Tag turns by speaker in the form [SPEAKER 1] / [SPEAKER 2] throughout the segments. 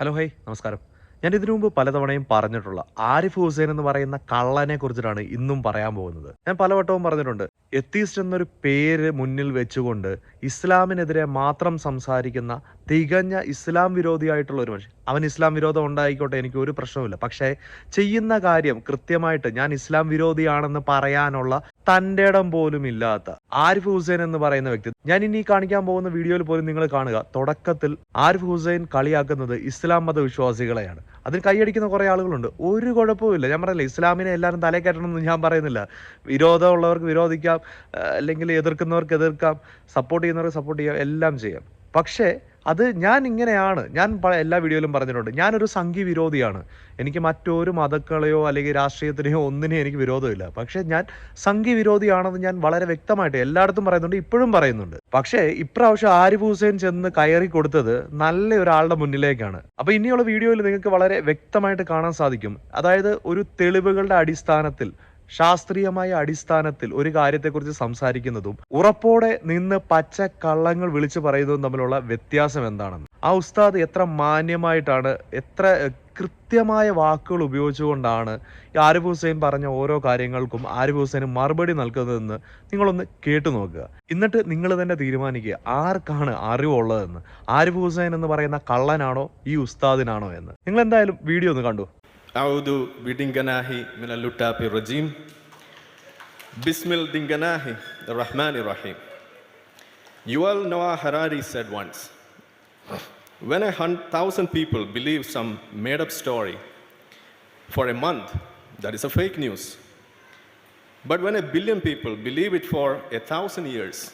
[SPEAKER 1] Hello high നമസ്കാരം. ഞാൻ ഇതിനു മുമ്പ് പലതവണയും പറഞ്ഞിട്ടുള്ള ആരിഫ് ഹുസൈൻ എന്ന് പറയുന്ന കള്ളനെ കുറിച്ചിട്ടാണ് ഇന്നും പറയാൻ പോകുന്നത്. ഞാൻ പലവട്ടവും പറഞ്ഞിട്ടുണ്ട് എത്തീസ്റ്റ് എന്നൊരു പേര് മുന്നിൽ വെച്ചുകൊണ്ട് ഇസ്ലാമിനെതിരെ മാത്രം സംസാരിക്കുന്ന തികഞ്ഞ ഇസ്ലാം വിരോധിയായിട്ടുള്ള ഒരു മനുഷ്യൻ. അവൻ ഇസ്ലാം വിരോധം ഉണ്ടായിക്കോട്ടെ എനിക്ക് ഒരു പ്രശ്നവുമില്ല. പക്ഷേ ചെയ്യുന്ന കാര്യം കൃത്യമായിട്ട് ഞാൻ ഇസ്ലാം വിരോധിയാണെന്ന് പറയാനുള്ള തന്റെ ഇടം പോലും ഇല്ലാത്ത ആരിഫ് ഹുസൈൻ എന്ന് പറയുന്ന വ്യക്തി. ഞാൻ ഇനി കാണിക്കാൻ പോകുന്ന വീഡിയോയിൽ പോലും നിങ്ങൾ കാണുക. തുടക്കത്തിൽ ആരിഫ് ഹുസൈൻ കളിയാക്കുന്നത് ഇസ്ലാം മത വിശ്വാസികളെയാണ് അതിന് കൈയടിക്കുന്ന കുറേ ആളുകളുണ്ട്. ഒരു കുഴപ്പമില്ല ഞാൻ പറയില്ല ഇസ്ലാമിനെ എല്ലാവരും തലേ കയറ്റണമെന്ന് ഞാൻ പറയുന്നില്ല. വിരോധമുള്ളവർക്ക് വിരോധിക്കാം അല്ലെങ്കിൽ എതിർക്കുന്നവർക്ക് എതിർക്കാം സപ്പോർട്ട് ചെയ്യുന്നവർക്ക് സപ്പോർട്ട് ചെയ്യാം എല്ലാം ചെയ്യാം. പക്ഷേ അത് ഞാൻ ഇങ്ങനെയാണ് ഞാൻ എല്ലാ വീഡിയോയിലും പറഞ്ഞിട്ടുണ്ട്. ഞാനൊരു സംഘി വിരോധിയാണ് എനിക്ക് മറ്റൊരു മതക്കളെയോ അല്ലെങ്കിൽ രാഷ്ട്രീയത്തിനെയോ ഒന്നിനെയും എനിക്ക് വിരോധമില്ല. പക്ഷേ ഞാൻ സംഘി വിരോധിയാണെന്ന് ഞാൻ വളരെ വ്യക്തമായിട്ട് എല്ലായിടത്തും പറയുന്നുണ്ട് ഇപ്പോഴും പറയുന്നുണ്ട്. പക്ഷേ ഇപ്രാവശ്യം ആരിഫ് ഹുസൈൻ ചെന്ന് കയറി കൊടുത്തത് നല്ല ഒരാളുടെ മുന്നിലേക്കാണ്. അപ്പോൾ ഇനിയുള്ള വീഡിയോയിൽ നിങ്ങൾക്ക് വളരെ വ്യക്തമായിട്ട് കാണാൻ സാധിക്കും. അതായത് ഒരു തെളിവുകളുടെ അടിസ്ഥാനത്തിൽ ശാസ്ത്രീയമായ അടിസ്ഥാനത്തിൽ ഒരു കാര്യത്തെക്കുറിച്ച് സംസാരിക്കുന്നതും ഉറപ്പോടെ നിന്ന് പച്ച കള്ളങ്ങൾ വിളിച്ചു പറയുന്നതും തമ്മിലുള്ള വ്യത്യാസം എന്താണെന്ന്. ആ ഉസ്താദ് എത്ര മാന്യമായിട്ടാണ് എത്ര കൃത്യമായ വാക്കുകൾ ഉപയോഗിച്ചുകൊണ്ടാണ് ഈ ആരിഫ് ഹുസൈൻ പറഞ്ഞ ഓരോ കാര്യങ്ങൾക്കും ആരിഫ് ഹുസൈന് മറുപടി നൽകുന്നതെന്ന് നിങ്ങളൊന്ന് കേട്ടു നോക്കുക. എന്നിട്ട് നിങ്ങൾ തന്നെ തീരുമാനിക്കുക ആർക്കാണ് അറിവുള്ളതെന്ന്. ആരിഫ് ഹുസൈൻ എന്ന് പറയുന്ന കള്ളനാണോ ഈ ഉസ്താദിനാണോ എന്ന്. നിങ്ങൾ എന്തായാലും വീഡിയോ ഒന്ന് കണ്ടു.
[SPEAKER 2] أعوذ بدنجناه من اللتاب الرجيم بسم الدنجناه الرحمن الرحيم Yuval Noah Harari said once, When a hun- thousand people believe some made up story for a month, that is a fake news. But when a billion people believe it for a thousand years,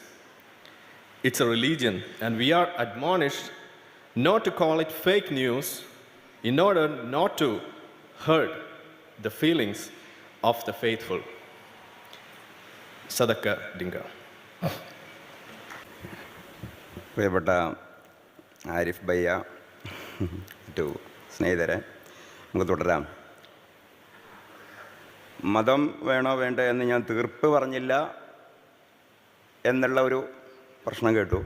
[SPEAKER 2] it's a religion, and we are admonished not to call it fake news in order not to hurt the feelings of the faithful. സദക്ക Dinga.
[SPEAKER 3] പ്രിയപ്പെട്ട ആരിഫ് ബയ്യ മറ്റു സ്നേഹിതരെ നമുക്ക് തുടരാം മതം വേണോ വേണ്ടോ എന്ന് ഞാൻ തീർപ്പ് പറഞ്ഞില്ല എന്നുള്ള ഒരു പ്രശ്നം കേട്ടു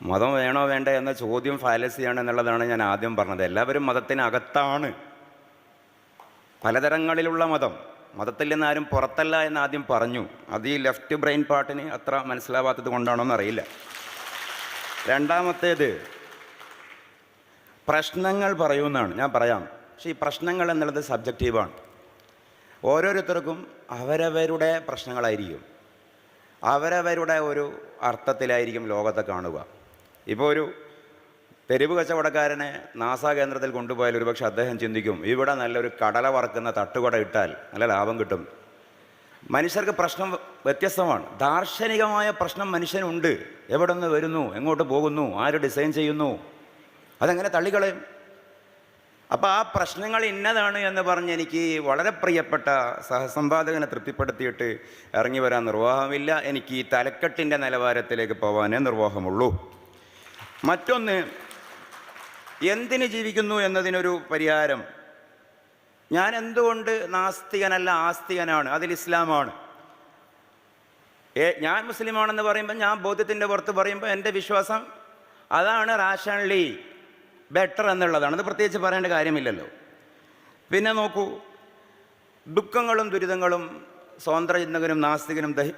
[SPEAKER 3] മതം വേണോ വേണ്ട എന്ന ചോദ്യം ഫാലസിയാണ് എന്നുള്ളതാണ് ഞാൻ ആദ്യം പറഞ്ഞത് എല്ലാവരും മതത്തിനകത്താണ് പലതരങ്ങളിലുള്ള മതം. മതത്തിൽ നിന്ന് ആരും പുറത്തല്ല എന്ന് ആദ്യം പറഞ്ഞു. അത് ഈ ലെഫ്റ്റ് ബ്രെയിൻ പാർട്ടിന് അത്ര മനസ്സിലാവാത്തത് കൊണ്ടാണോ എന്നറിയില്ല രണ്ടാമത്തേത് പ്രശ്നങ്ങൾ പറയുമെന്നാണ്. ഞാൻ പറയാം. പക്ഷേ ഈ പ്രശ്നങ്ങൾ എന്നുള്ളത് സബ്ജക്റ്റീവാണ്. ഓരോരുത്തർക്കും അവരവരുടെ പ്രശ്നങ്ങളായിരിക്കും. അവരവരുടെ ഒരു അർത്ഥത്തിലായിരിക്കും ലോകത്തെ കാണുക. ഇപ്പോൾ ഒരു തെരുവ് കച്ചവടക്കാരനെ നാസാ കേന്ദ്രത്തിൽ കൊണ്ടുപോയാൽ ഒരുപക്ഷെ അദ്ദേഹം ചിന്തിക്കും ഇവിടെ നല്ലൊരു കടല വറക്കുന്ന തട്ടുകട ഇട്ടാൽ നല്ല ലാഭം കിട്ടും. മനുഷ്യർക്ക് പ്രശ്നം വ്യത്യസ്തമാണ്. ദാർശനികമായ പ്രശ്നം മനുഷ്യനുണ്ട്. എവിടെ നിന്ന് വരുന്നു? എങ്ങോട്ട് പോകുന്നു? ആര് ഡിസൈൻ ചെയ്യുന്നു? അതെങ്ങനെ തള്ളിക്കളയും? അപ്പോൾ ആ പ്രശ്നങ്ങൾ ഇന്നതാണ് എന്ന് പറഞ്ഞ് എനിക്ക് വളരെ പ്രിയപ്പെട്ട സഹസമ്പാദകനെ തൃപ്തിപ്പെടുത്തിയിട്ട് ഇറങ്ങി വരാൻ നിർവാഹമില്ല. എനിക്ക് ഈ തലക്കെട്ടിന്റെ നിലവാരത്തിലേക്ക് പോകാനേ നിർവാഹമുള്ളൂ. മറ്റൊന്ന് എന്തിന് ജീവിക്കുന്നു എന്നതിനൊരു പരിഹാരം. ഞാൻ എന്തുകൊണ്ട് നാസ്തികനല്ല ആസ്തികനാണ്? അതിൽ ഇസ്ലാമാണ്. ഏ ഞാൻ മുസ്ലിമാണെന്ന് പറയുമ്പോൾ ഞാൻ ബോധ്യത്തിന്റെ പുറത്ത് പറയുമ്പോൾ എന്റെ വിശ്വാസം അതാണ് റാഷണലി ബെറ്റർ എന്നുള്ളതാണ്. അത് പ്രത്യേകിച്ച് പറയേണ്ട കാര്യമില്ലല്ലോ. പിന്നെ നോക്കൂ ദുഃഖങ്ങളും ദുരിതങ്ങളും സ്വതന്ത്രചിന്തകനും നാസ്തികനും ദഹി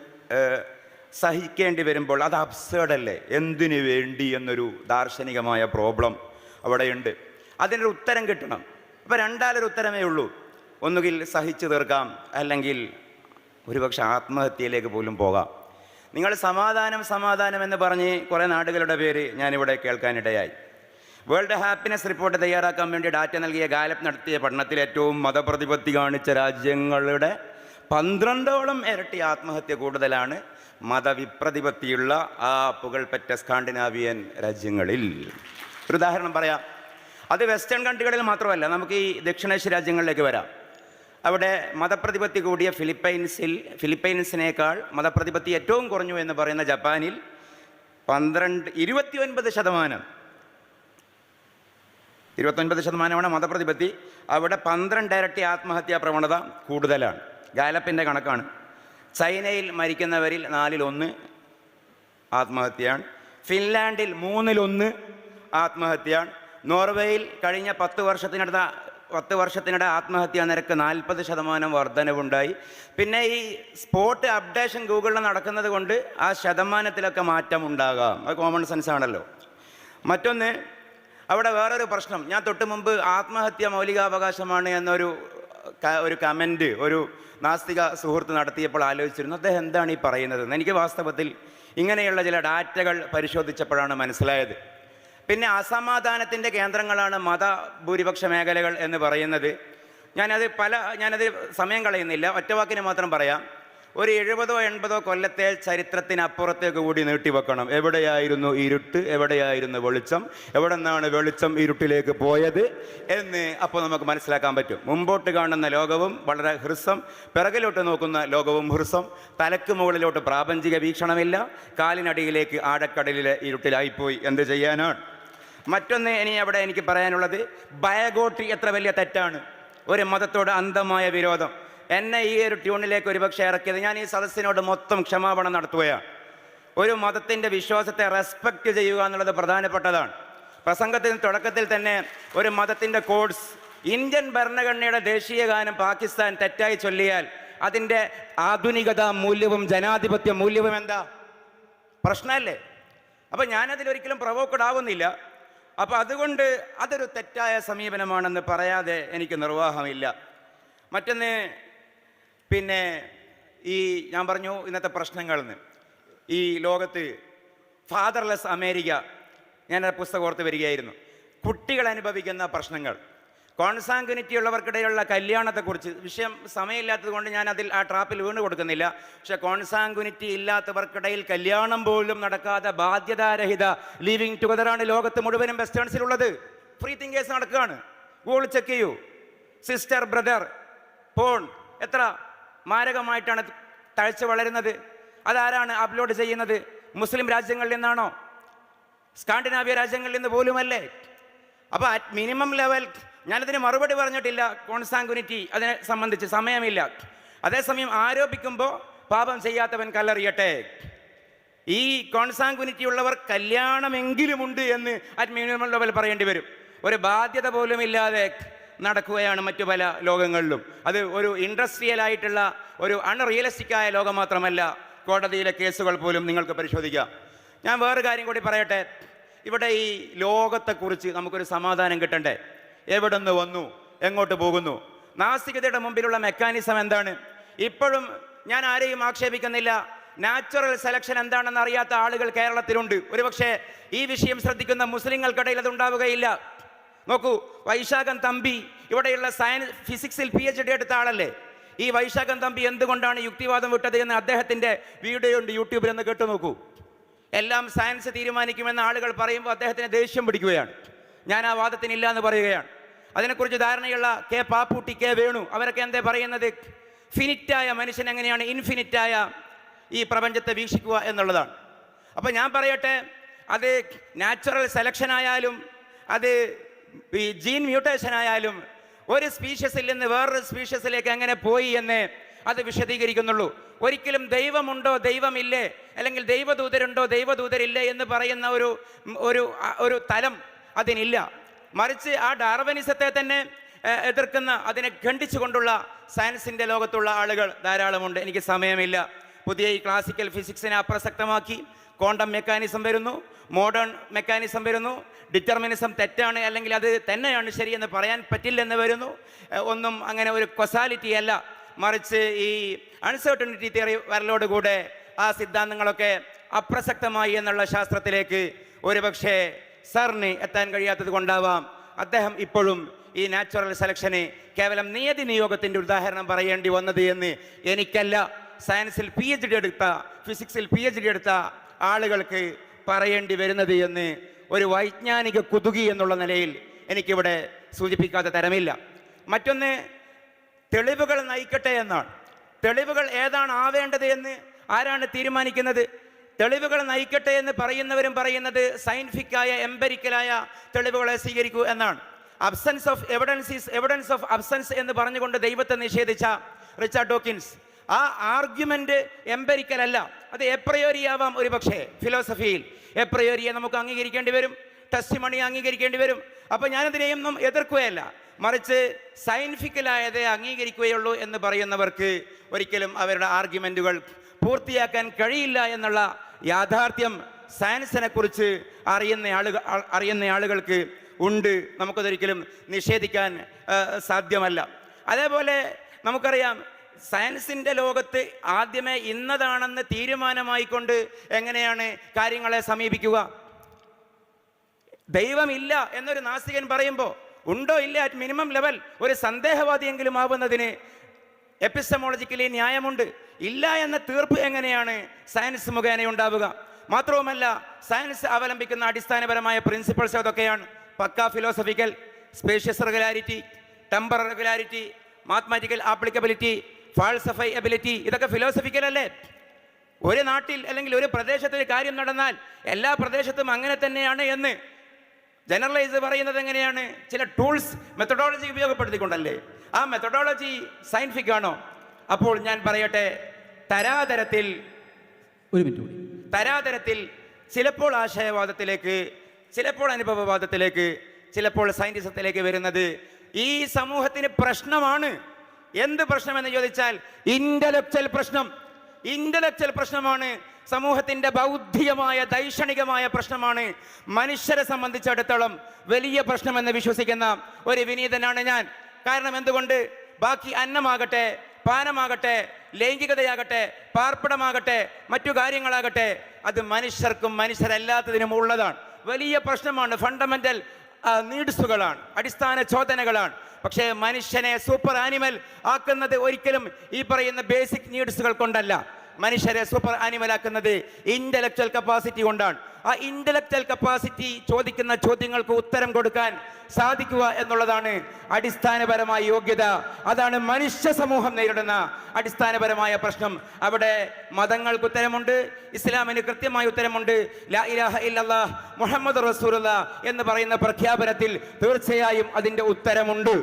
[SPEAKER 3] സഹിക്കേണ്ടി വരുമ്പോൾ അത് അബ്സേർഡല്ലേ എന്തിനു വേണ്ടി എന്നൊരു ദാർശനികമായ പ്രോബ്ലം. അവിടെയുണ്ട്. അതിനൊരു ഉത്തരം കിട്ടണം. അപ്പോൾ രണ്ടാലൊരു ഉത്തരമേ ഉള്ളൂ. ഒന്നുകിൽ സഹിച്ചു തീർക്കാം അല്ലെങ്കിൽ ഒരുപക്ഷെ ആത്മഹത്യയിലേക്ക് പോലും പോകാം. നിങ്ങൾ സമാധാനം സമാധാനം എന്ന് പറഞ്ഞ് കുറേ നാടുകളുടെ പേര് ഞാനിവിടെ കേൾക്കാനിടയായി. വേൾഡ് ഹാപ്പിനെസ് റിപ്പോർട്ട് തയ്യാറാക്കാൻ വേണ്ടി ഡാറ്റ നൽകിയ ഗാലപ്പ് നടത്തിയ പഠനത്തിൽ ഏറ്റവും മതപ്രതിപത്തി കാണിച്ച രാജ്യങ്ങളുടെ പന്ത്രണ്ടോളം ഇരട്ടി ആത്മഹത്യ കൂടുതലാണ് മതവിപ്രതിപത്തിയുള്ള ആ പുകൾപെറ്റ സ്കാൻഡിനാവിയൻ രാജ്യങ്ങളിൽ. ഒരു ഉദാഹരണം പറയാം. അത് വെസ്റ്റേൺ കൺട്രികളിൽ മാത്രമല്ല നമുക്ക് ഈ ദക്ഷിണേഷ്യ രാജ്യങ്ങളിലേക്ക് വരാം. അവിടെ മതപ്രതിപത്തി കൂടിയ ഫിലിപ്പൈൻസിൽ ഫിലിപ്പൈൻസിനേക്കാൾ മതപ്രതിപത്തി ഏറ്റവും കുറഞ്ഞു എന്ന് പറയുന്ന ജപ്പാനിൽ പന്ത്രണ്ട് ഇരുപത്തി ഒൻപത് ശതമാനം ഇരുപത്തൊൻപത് ശതമാനമാണ് മതപ്രതിപത്തി. അവിടെ പന്ത്രണ്ട് ഇരട്ടി ആത്മഹത്യാ പ്രവണത കൂടുതലാണ് ഗാലപ്പിന്റെ കണക്കാണ്. ചൈനയിൽ മരിക്കുന്നവരിൽ നാലിലൊന്ന് ആത്മഹത്യയാണ്. ഫിൻലാൻഡിൽ മൂന്നിലൊന്ന് ആത്മഹത്യയാണ്. നോർവേയിൽ കഴിഞ്ഞ പത്ത് വർഷത്തിനടുത്ത പത്ത് വർഷത്തിനിടെ ആത്മഹത്യാ നിരക്ക് നാൽപ്പത് ശതമാനം വർധനവുണ്ടായി. പിന്നെ ഈ സ്പോട്ട് അപ്ഡേഷൻ ഗൂഗിളിൽ നടക്കുന്നത് കൊണ്ട് ആ ശതമാനത്തിലൊക്കെ മാറ്റം ഉണ്ടാകാം അത് കോമൺ സെൻസ് ആണല്ലോ. മറ്റൊന്ന് അവിടെ വേറൊരു പ്രശ്നം. ഞാൻ തൊട്ട് മുമ്പ് ആത്മഹത്യ മൗലികാവകാശമാണ് എന്നൊരു ഒരു കമന്റ് ഒരു നാസ്തിക സുഹൃത്ത് നടത്തിയപ്പോൾ ആലോചിച്ചിരുന്നു. അദ്ദേഹം എന്താണ് ഈ പറയുന്നത്? എനിക്ക് വാസ്തവത്തിൽ ഇങ്ങനെയുള്ള ചില ഡാറ്റകൾ പരിശോധിച്ചപ്പോഴാണ് മനസ്സിലായത്. പിന്നെ അസമാധാനത്തിന്റെ കേന്ദ്രങ്ങളാണ് മതഭൂരിപക്ഷ മേഖലകൾ എന്ന് പറയുന്നത്. ഞാനത് പല ഞാനത് സമയം കളയുന്നില്ല. ഒറ്റവാക്കിന് മാത്രം പറയാം. ഒരു എഴുപതോ എൺപതോ കൊല്ലത്തെ ചരിത്രത്തിനപ്പുറത്തേക്ക് കൂടി നീട്ടിവെക്കണം എവിടെയായിരുന്നു ഇരുട്ട്? എവിടെയായിരുന്നു വെളിച്ചം? എവിടെ നിന്നാണ് വെളിച്ചം ഇരുട്ടിലേക്ക് പോയത് എന്ന് അപ്പോൾ നമുക്ക് മനസ്സിലാക്കാൻ പറ്റും. മുമ്പോട്ട് കാണുന്ന ലോകവും വളരെ ഹ്രസ്വം. പിറകിലോട്ട് നോക്കുന്ന ലോകവും ഹ്രസ്വം. തലക്ക് മുകളിലോട്ട് പ്രാപഞ്ചിക വീക്ഷണമില്ല. കാലിനടിയിലേക്ക് ആഴക്കടലിലെ ഇരുട്ടിലായിപ്പോയി. എന്ത് ചെയ്യാനാണ്? മറ്റൊന്ന് ഇനി അവിടെ എനിക്ക് പറയാനുള്ളത് ബയഗോട്ടി എത്ര വലിയ തെറ്റാണ്? ഒരു മതത്തോട് അന്ധമായ വിരോധം. എന്നെ ഈ ഒരു ട്യൂണിലേക്ക് ഒരുപക്ഷെ ഇറക്കിയത് ഞാൻ ഈ സദസ്സിനോട് മൊത്തം ക്ഷമാപണം നടത്തുകയാണ്. ഒരു മതത്തിന്റെ വിശ്വാസത്തെ റെസ്പെക്റ്റ് ചെയ്യുക എന്നുള്ളത് പ്രധാനപ്പെട്ടതാണ്. പ്രസംഗത്തിന് തുടക്കത്തിൽ തന്നെ ഒരു മതത്തിന്റെ കോഡ്സ് ഇന്ത്യൻ ഭരണഘടനയുടെ ദേശീയ ഗാനം പാകിസ്ഥാൻ തെറ്റായി ചൊല്ലിയാൽ അതിന്റെ ആധുനികത മൂല്യവും ജനാധിപത്യ മൂല്യവും എന്താ? പ്രശ്നമല്ലേ? അപ്പം ഞാനതിലൊരിക്കലും പ്രൊവോക്കഡ് ആവുന്നില്ല. അപ്പം അതുകൊണ്ട് അതൊരു തെറ്റായ സമീപനമാണെന്ന് പറയാതെ എനിക്ക് നിർവാഹമില്ല. മറ്റൊന്ന് പിന്നെ ഈ ഞാൻ പറഞ്ഞു ഇന്നത്തെ പ്രശ്നങ്ങളെന്ന്. ഈ ലോകത്ത് ഫാദർലെസ് അമേരിക്ക ഞാൻ പുസ്തകം ഓർത്ത് വരികയായിരുന്നു. കുട്ടികൾ അനുഭവിക്കുന്ന പ്രശ്നങ്ങൾ. കോൺസാങ്കുനിറ്റി ഉള്ളവർക്കിടയിലുള്ള കല്യാണത്തെക്കുറിച്ച് വിഷയം സമയമില്ലാത്തത് കൊണ്ട് ഞാൻ അതിൽ ആ ട്രാപ്പിൽ വീണ് കൊടുക്കുന്നില്ല. പക്ഷെ കോൺസാങ്കുനിറ്റി ഇല്ലാത്തവർക്കിടയിൽ കല്യാണം പോലും നടക്കാതെ ബാധ്യതാരഹിത ലിവിങ് ടുഗദറാണ് ലോകത്ത് മുഴുവനും വെസ്റ്റേൺസിലുള്ളത്. ഫ്രീ തിങ്കേഴ്സ് നടക്കുകയാണ്. ഗൂഗിൾ ചെക്ക് ചെയ്യൂ. സിസ്റ്റർ ബ്രദർ പോൺ എത്ര മാരകമായിട്ടാണ് തഴച്ച് വളരുന്നത്. അതാരാണ് അപ്ലോഡ് ചെയ്യുന്നത്? മുസ്ലിം രാജ്യങ്ങളിൽ നിന്നാണോ? സ്കാൻഡിനാവിയ രാജ്യങ്ങളിൽ നിന്ന് പോലുമല്ലേ? അപ്പോൾ അറ്റ് മിനിമം ലെവൽ ഞാനതിന് മറുപടി പറഞ്ഞിട്ടില്ല. കോൺസാങ്കുനിറ്റി അതിനെ സംബന്ധിച്ച് സമയമില്ല. അതേസമയം ആരോപിക്കുമ്പോൾ പാപം ചെയ്യാത്തവൻ കല്ലെറിയട്ടെ. ഈ കോൺസാങ്കുനിറ്റി ഉള്ളവർ കല്യാണമെങ്കിലുമുണ്ട് എന്ന് അറ്റ് ലെവൽ പറയേണ്ടി വരും. ഒരു ബാധ്യത പോലും ഇല്ലാതെ നടക്കുകയാണ് മറ്റു പല ലോകങ്ങളിലും. അത് ഒരു ഇൻഡസ്ട്രിയൽ ആയിട്ടുള്ള ഒരു അൺറിയലിസ്റ്റിക് ആയ ലോകം മാത്രമല്ല. കോടതിയിലെ കേസുകൾ പോലും നിങ്ങൾക്ക് പരിശോധിക്കാം. ഞാൻ വേറെ കാര്യം കൂടി പറയട്ടെ. ഇവിടെ ഈ ലോകത്തെക്കുറിച്ച് നമുക്കൊരു സമാധാനം കിട്ടണ്ടേ? എവിടെ നിന്ന് വന്നു? എങ്ങോട്ട് പോകുന്നു? നാസ്തികതയുടെ മുമ്പിലുള്ള മെക്കാനിസം എന്താണ്? ഇപ്പോഴും ഞാൻ ആരെയും ആക്ഷേപിക്കുന്നില്ല. നാച്ചുറൽ സെലക്ഷൻ എന്താണെന്ന് അറിയാത്ത ആളുകൾ കേരളത്തിലുണ്ട്. ഒരുപക്ഷെ ഈ വിഷയം ശ്രദ്ധിക്കുന്ന മുസ്ലിങ്ങൾക്കിടയിൽ അത് ഉണ്ടാവുകയില്ല. നോക്കൂ വൈശാഖൻ തമ്പി ഇവിടെയുള്ള സയൻസ് ഫിസിക്സിൽ പി എച്ച് ഡി എടുത്ത ആളല്ലേ? ഈ വൈശാഖൻ തമ്പി എന്തുകൊണ്ടാണ് യുക്തിവാദം വിട്ടത് എന്ന് അദ്ദേഹത്തിന്റെ വീഡിയോ ഉണ്ട് യൂട്യൂബിൽ എന്ന് കേട്ടു നോക്കൂ. എല്ലാം സയൻസ് തീരുമാനിക്കുമെന്ന് ആളുകൾ പറയുമ്പോൾ അദ്ദേഹത്തിന് ദേഷ്യം പിടിക്കുകയാണ്. ഞാൻ ആ വാദത്തിന് ഇല്ല എന്ന് പറയുകയാണ്. അതിനെക്കുറിച്ച് ധാരണയുള്ള കെ പാപ്പൂട്ടി കെ വേണു അവരൊക്കെ എന്തേ പറയുന്നത്? ഫിനിറ്റായ മനുഷ്യൻ എങ്ങനെയാണ് ഇൻഫിനിറ്റായ ഈ പ്രപഞ്ചത്തെ വീക്ഷിക്കുക എന്നുള്ളതാണ്. അപ്പോൾ ഞാൻ പറയട്ടെ അത് നാച്ചുറൽ സെലക്ഷൻ ആയാലും അത് ഈ ജീൻ മ്യൂട്ടേഷൻ ആയാലും ഒരു സ്പീഷ്യസിൽ നിന്ന് വേറൊരു സ്പീഷ്യസിലേക്ക് എങ്ങനെ പോയി എന്ന് അത് വിശദീകരിക്കുന്നുള്ളൂ. ഒരിക്കലും ദൈവമുണ്ടോ ദൈവമില്ലേ? അല്ലെങ്കിൽ ദൈവദൂതരുണ്ടോ ദൈവദൂതരില്ലേ എന്ന് പറയുന്ന ഒരു ഒരു ഒരു തലം അതിനില്ല. മറിച്ച് ആ ഡാർവനിസത്തെ തന്നെ എതിർക്കുന്ന അതിനെ ഖണ്ഡിച്ചുകൊണ്ടുള്ള സയൻസിന്റെ ലോകത്തുള്ള ആളുകൾ ധാരാളമുണ്ട്. എനിക്ക് സമയമില്ല. പുതിയ ഈ ക്ലാസിക്കൽ ഫിസിക്സിനെ അപ്രസക്തമാക്കി ക്വാണ്ടം മെക്കാനിസം വരുന്നു മോഡേൺ മെക്കാനിസം വരുന്നു ഡിറ്റർമിനിസം തെറ്റാണ് അല്ലെങ്കിൽ അത് തന്നെയാണ് ശരിയെന്ന് പറയാൻ പറ്റില്ലെന്ന് വരുന്നു. ഒന്നും അങ്ങനെ ഒരു കൊസാലിറ്റി അല്ല. മറിച്ച് ഈ അൺസർട്ടണിറ്റി തിയറി വരലോടുകൂടെ ആ സിദ്ധാന്തങ്ങളൊക്കെ അപ്രസക്തമായി എന്നുള്ള ശാസ്ത്രത്തിലേക്ക് ഒരുപക്ഷെ സാറിന് എത്താൻ കഴിയാത്തത് കൊണ്ടാവാം. അദ്ദേഹം ഇപ്പോഴും ഈ നാച്ചുറൽ സെലക്ഷനെ കേവലം നിയതി നിയോഗത്തിന്റെ ഉദാഹരണം പറയേണ്ടി വന്നത് എന്ന് എനിക്കല്ല. സയൻസിൽ പി എച്ച് ഡി എടുത്ത ഫിസിക്സിൽ പി എച്ച് ഡി എടുത്ത ആളുകൾക്ക് പറയേണ്ടി വരുന്നത് എന്ന് ഒരു വൈജ്ഞാനിക കുതുകി എന്നുള്ള നിലയിൽ എനിക്കിവിടെ സൂചിപ്പിക്കാത്ത തരമില്ല. മറ്റൊന്ന് തെളിവുകൾ നയിക്കട്ടെ എന്നാണ്. തെളിവുകൾ ഏതാണ് ആവേണ്ടത് എന്ന് ആരാണ് തീരുമാനിക്കുന്നത്? തെളിവുകൾ നയിക്കട്ടെ എന്ന് പറയുന്നവരും പറയുന്നത് സയന്റിഫിക്കായ എംപരിക്കലായ തെളിവുകളെ സ്വീകരിക്കൂ എന്നാണ്. Absence of evidence is evidence of absence എന്ന് പറഞ്ഞുകൊണ്ട് ദൈവത്തെ നിഷേധിച്ച റിച്ചാർഡ് ഡോക്കിൻസ്. ആ ആർഗ്യുമെന്റ് എംപരിക്കൽ അല്ല. അത് എപ്രയോരി ആവാം ഒരു പക്ഷേ ഫിലോസഫിയിൽ എപ്രയോരിയെ നമുക്ക് അംഗീകരിക്കേണ്ടി വരും. ടെസ്റ്റ് മണി അംഗീകരിക്കേണ്ടി വരും. അപ്പോൾ ഞാനതിനെയൊന്നും എതിർക്കുകയല്ല. മറിച്ച് സയന്റിഫിക്കലായതേ അംഗീകരിക്കുകയുള്ളൂ എന്ന് പറയുന്നവർക്ക് ഒരിക്കലും അവരുടെ ആർഗ്യുമെന്റുകൾ പൂർത്തിയാക്കാൻ കഴിയില്ല എന്നുള്ള യാഥാർത്ഥ്യം സയൻസിനെ കുറിച്ച് അറിയുന്ന ആളുകൾ അറിയുന്ന ആളുകൾക്ക് ഉണ്ട്. നമുക്കതൊരിക്കലും നിഷേധിക്കാൻ സാധ്യമല്ല. അതേപോലെ നമുക്കറിയാം സയൻസിന്റെ ലോകത്ത് ആദ്യമേ ഇന്നതാണെന്ന് തീരുമാനമായിക്കൊണ്ട് എങ്ങനെയാണ് കാര്യങ്ങളെ സമീപിക്കുക? ദൈവമില്ല എന്നൊരു നാസ്തികൻ പറയുമ്പോൾ ഉണ്ടോ ഇല്ല? അറ്റ് മിനിമം ലെവൽ ഒരു സന്ദേഹവാദിയെങ്കിലും ആവുന്നതിന് എപ്പിസ്റ്റമോളജിക്കലി ന്യായമുണ്ട്. ഇല്ല എന്ന തീർപ്പ് എങ്ങനെയാണ് സയൻസ് മുഖേന ഉണ്ടാവുക? മാത്രവുമല്ല സയൻസ് അവലംബിക്കുന്ന അടിസ്ഥാനപരമായ പ്രിൻസിപ്പിൾസ് അതൊക്കെയാണ് പക്ക philosophical spatial regularity temporal regularity mathematical applicability falsifiability ഇതൊക്കെ ഫിലോസഫിക്കൽ അല്ലേ? ഒരു നാട്ടിൽ അല്ലെങ്കിൽ ഒരു പ്രദേശത്ത് ഒരു കാര്യം നടന്നാൽ എല്ലാ പ്രദേശത്തും അങ്ങനെ തന്നെയാണ് എന്ന് ജനറലൈസ് പറയുന്നത് എങ്ങനെയാണ്? ചില ടൂൾസ് മെത്തഡോളജി ഉപയോഗപ്പെടുത്തിക്കൊണ്ടല്ലേ? ആ മെത്തഡോളജി സയന്റിഫിക് ആണോ? അപ്പോൾ ഞാൻ പറയട്ടെ തരാതരത്തിൽ
[SPEAKER 4] ഒരു മിനിറ്റ് കൂടി.
[SPEAKER 3] തരാതരത്തിൽ ചിലപ്പോൾ ആശയവാദത്തിലേക്ക് ചിലപ്പോൾ അനുഭവവാദത്തിലേക്ക് ചിലപ്പോൾ സയന്റിസത്തിലേക്ക് വരുന്നത് ഈ സമൂഹത്തിന് പ്രശ്നമാണ്. എന്ത് പ്രശ്നമെന്ന് ചോദിച്ചാൽ ഇന്റലക്ച്വൽ പ്രശ്നം. ഇന്റലക്ച്വൽ പ്രശ്നമാണ്. സമൂഹത്തിന്റെ ബൗദ്ധികമായ ദൈക്ഷണികമായ പ്രശ്നമാണ്. മനുഷ്യരെ സംബന്ധിച്ചിടത്തോളം വലിയ പ്രശ്നമെന്ന് വിശ്വസിക്കുന്ന ഒരു വിനീതനാണ് ഞാൻ. കാരണം എന്തുകൊണ്ട്? ബാക്കി അന്നമാകട്ടെ പാനമാകട്ടെ ലൈംഗികതയാകട്ടെ പാർപ്പിടമാകട്ടെ മറ്റു കാര്യങ്ങളാകട്ടെ അത് മനുഷ്യർക്കും മനുഷ്യരല്ലാത്തതിനും ഉള്ളതാണ്. വലിയ പ്രശ്നമാണ് ഫണ്ടമെന്റൽ നീഡ്സുകളാണ് അടിസ്ഥാന ചോദനകളാണ്. പക്ഷേ മനുഷ്യനെ സൂപ്പർ ആനിമൽ ആക്കുന്നത് ഒരിക്കലും ഈ പറയുന്ന ബേസിക് നീഡ്സുകൾ കൊണ്ടല്ല. മനുഷ്യരെ സൂപ്പർ ആനിമൽ ആക്കുന്നത് ഇന്റലക്ച്വൽ കപ്പാസിറ്റി കൊണ്ടാണ്. ആ ഇന്റലക്ച്വൽ കപ്പാസിറ്റി ചോദിക്കുന്ന ചോദ്യങ്ങൾക്ക് ഉത്തരം കൊടുക്കാൻ സാധിക്കുക എന്നുള്ളതാണ് അടിസ്ഥാനപരമായ യോഗ്യത. അതാണ് മനുഷ്യ സമൂഹം നേരിടുന്ന അടിസ്ഥാനപരമായ പ്രശ്നം. അവിടെ മതങ്ങൾക്ക് ഉത്തരമുണ്ട് ഇസ്ലാമിന് കൃത്യമായ ഉത്തരമുണ്ട്. ലാ ഇലാഹ മുഹമ്മദ് റസൂലുള്ള എന്ന് പറയുന്ന പ്രഖ്യാപനത്തിൽ തീർച്ചയായും അതിന്റെ ഉത്തരമുണ്ട്.